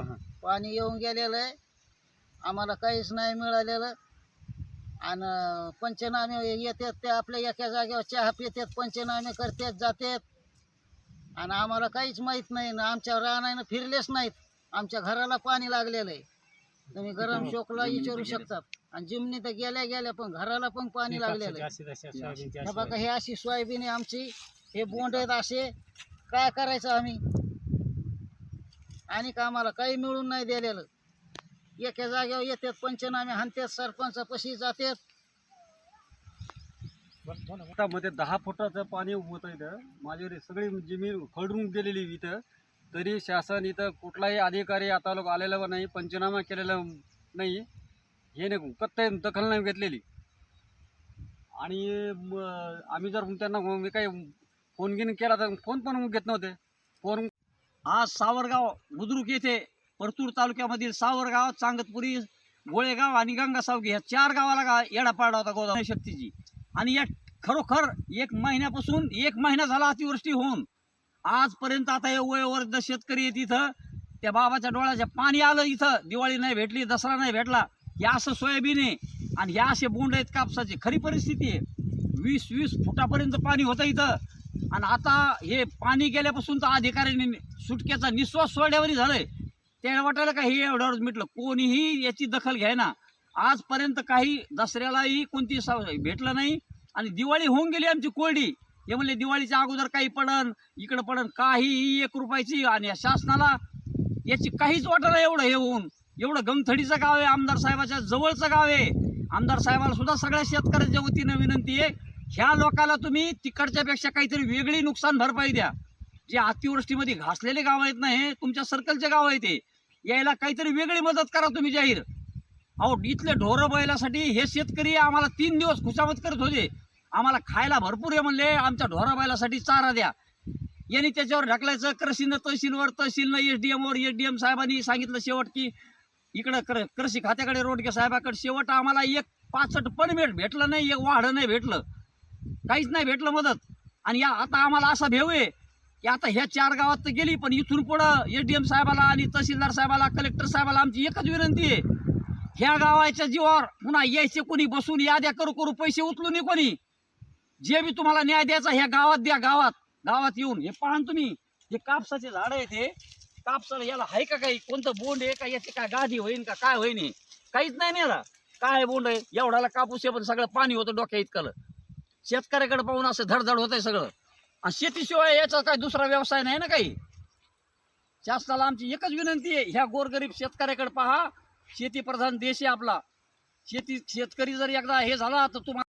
हा पाणी येऊन गेलेलं आहे. आम्हाला काहीच नाही मिळालेलं. आणि पंचनामे येतात ते आपल्या एका जागेवर चहा पितात पंचनामे करतात जातात. आणि आम्हाला काहीच माहीत नाही. ना आमच्या रानानं फिरलेच नाहीत. आमच्या घराला पाणी लागलेलं आहे. तुम्ही गरम शोकला विचारू शकतात. आणि जिमनी तर गेल्या गेल्या पण घराला पण पाणी लागलेलं आहे. हे बघा हे अशी सोयाबीन आहे आमची. हे बोंड आहेत असे. काय करायचं आम्ही? आणि का आम्हाला काही मिळून नाही दिलेलं. एका जागेवर येतात पंचनामे हाणतात सरपंचापाशी जातात. मध्ये दहा फुटाचं पाणी होतं इथं. माझी सगळी जमीन खडून गेलेली इथं. तरी शासन इथं कुठलाही अधिकारी आता लोक आलेला नाही पंचनामा केलेला नाही. हे नाही कत्त दखल नाही घेतलेली. आणि आम्ही जर त्यांना मी काही फोन घेऊन केला तर फोन पण घेत नव्हते. फोन आज सावरगाव बुद्रुक येथे परतूर तालुक्यामधील सावरगाव चांगतपुरी गोळेगाव आणि गंगासावगी ह्या चार गावाला गा येडा पाडला होता गोदावरी शक्तीची आणि या खरोखर एक महिन्यापासून एक महिना झाला अतिवृष्टी होऊन. आजपर्यंत आता हे वयोवर्ध शेतकरी आहेत इथं. त्या बाबाच्या डोळ्याच्या पाणी आलं इथं. दिवाळी नाही भेटली दसरा नाही भेटला. हे असं सोयाबीन आहे. आणि ह्या असे बोंड आहेत कापसाचे. खरी परिस्थिती आहे. वीस वीस फुटापर्यंत पाणी होतं इथं. आणि आता हे पाणी गेल्यापासून तर अधिकाऱ्यांनी सुटक्याचा निश्वास सोडल्यावरही झालंय. त्या वाटायला का हे एवढ्यावरच मिटलं. कोणीही याची दखल घ्यायना आजपर्यंत काही दसऱ्यालाही कोणती भेटलं नाही. आणि दिवाळी होऊन गेली आमची कोरडी. हे म्हणले दिवाळीच्या अगोदर काही पडन इकडं पडन काही एक रुपयाची आणि या शासनाला याची काहीच वाटायला एवढं हे होऊन एवढं गमथडीचं गाव आहे आमदार साहेबाच्या जवळचं गाव आहे. आमदार साहेबाला सुद्धा सगळ्या शेतकऱ्याच्या वतीनं विनंती आहे. ह्या लोकाला तुम्ही तिकडच्या पेक्षा काहीतरी वेगळी नुकसान भरपाई द्या. जे अतिवृष्टीमध्ये घासलेले गाव आहेत ना हे तुमच्या सर्कलचे गाव आहे ते यायला काहीतरी वेगळी मदत करा तुम्ही जाहीर. अहो इथले ढोरं बैलासाठी हे शेतकरी आम्हाला तीन दिवस खुशामत करत होते. आम्हाला खायला भरपूर आहे म्हणले आमच्या ढोरा बैलासाठी चारा द्या. यांनी त्याच्यावर ढकलायचं कृषीनं तहसीलवर तहसीलनं एस डी एमवर एस डी एम साहेबांनी सांगितलं शेवट की इकडं क्र कृषी खात्याकडे रोडके साहेबाकडे शेवट आम्हाला एक पाचट पण भेट भेटलं नाही एक वाढं नाही भेटलं. काहीच नाही भेटलं मदत. आणि या आता आम्हाला असा भेव आहे की आता ह्या चार गावात तर गेली पण इथून पुढं एस डी एम साहेबाला आणि तहसीलदार साहेबाला कलेक्टर साहेबाला आमची एकच विनंती आहे. ह्या गावाच्या जीवावर पुन्हा यायचे कोणी बसून याद्या करू करू पैसे उचलू नाही कोणी. जे बी तुम्हाला न्याय द्यायचा ह्या गावात द्या गावात. गावात येऊन. हे पाहा तुम्ही हे कापसाचे झाड आहेत हे. कापसाला याला आहे का काही? कोणतं बोंड आहे? का याची काय गादी होईन का काय होईन हे? काहीच नाही ना काय बोंड आहे? एवढाला कापूस आहे पण सगळं पाणी होतं डोक्या इतकं शेतकऱ्याकडे पाहून असं धडधड होतंय सगळं. आणि शेतीशिवाय याचा काय दुसरा व्यवसाय नाही ना काही. शासनाला आमची एकच विनंती आहे ह्या गोरगरीब शेतकऱ्याकडे पहा. शेतीप्रधान देश आहे आपला. शेती शेतकरी जर एकदा हे झाला तर तुम्हाला